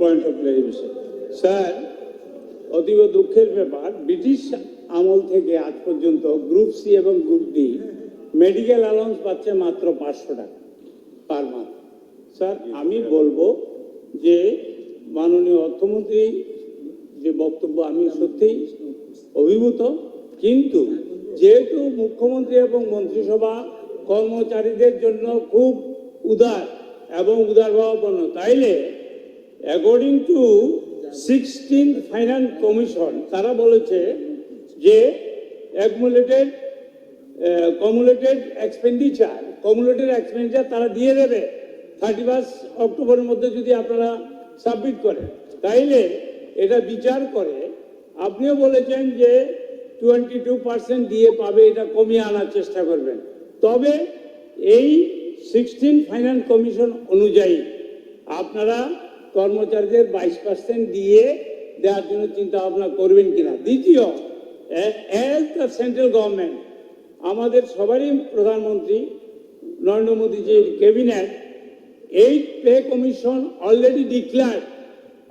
Point of clarification sir অতীব দুঃখের ব্যাপার, ব্রিটিশ আমল থেকে আজ পর্যন্ত গ্রুপ সি এবং গ্রুপ ডি মেডিকেল অ্যালাউন্স পাচ্ছে মাত্র পাঁচশো টাকা পার মান্থ স্যার আমি বলব যে মাননীয় অর্থমন্ত্রী যে বক্তব্য আমি সত্যিই অভিভূত, কিন্তু যেহেতু মুখ্যমন্ত্রী এবং মন্ত্রিসভা কর্মচারীদের জন্য খুব উদার এবং উদারভাবাপন্ন, তাইলে according to sixteen finance commission তারা বলেছে যে accumulated cumulated expenditure cumulated expenditure তারা দিয়ে দেবে থার্টি ফার্স্ট অক্টোবরের মধ্যে যদি আপনারা সাবমিট করেন। তাইলে এটা বিচার করে। আপনিও বলেছেন যে টোয়েন্টি টু পার্সেন্ট দিয়ে পাবে, এটা কমিয়ে আনার চেষ্টা করবেন। তবে এই সিক্সটিন ফাইন্যান্স কমিশন অনুযায়ী আপনারা কর্মচারীদের বাইশ পার্সেন্ট দিয়ে দেওয়ার জন্য চিন্তা ভাবনা করবেন কিনা? দ্বিতীয় অ্যাজ দ্য সেন্ট্রাল গভর্নমেন্ট আমাদের সবারই প্রধানমন্ত্রী নরেন্দ্র মোদীজির ক্যাবিনেট এই পে কমিশন অলরেডি ডিক্লার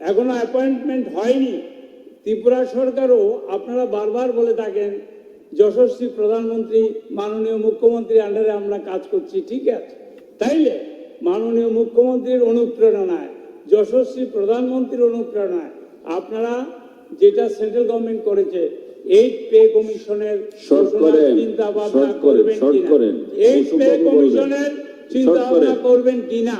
এখনও অ্যাপয়েন্টমেন্ট হয়নি। ত্রিপুরা সরকারও আপনারা বারবার বলে থাকেন, যশস্বী প্রধানমন্ত্রী, মাননীয় মুখ্যমন্ত্রী আন্ডারে আমরা কাজ করছি, ঠিক আছে? তাইলে মাননীয় মুখ্যমন্ত্রীর অনুপ্রেরণায় যশস্বী প্রধানমন্ত্রীর অনুপ্রেরণায় আপনারা যেটা সেন্ট্রাল গভর্নমেন্ট করেছে এই পে কমিশনের চিন্তা ভাবনা করবেন। এই পে কমিশনের চিন্তা ভাবনা করবেন কিনা?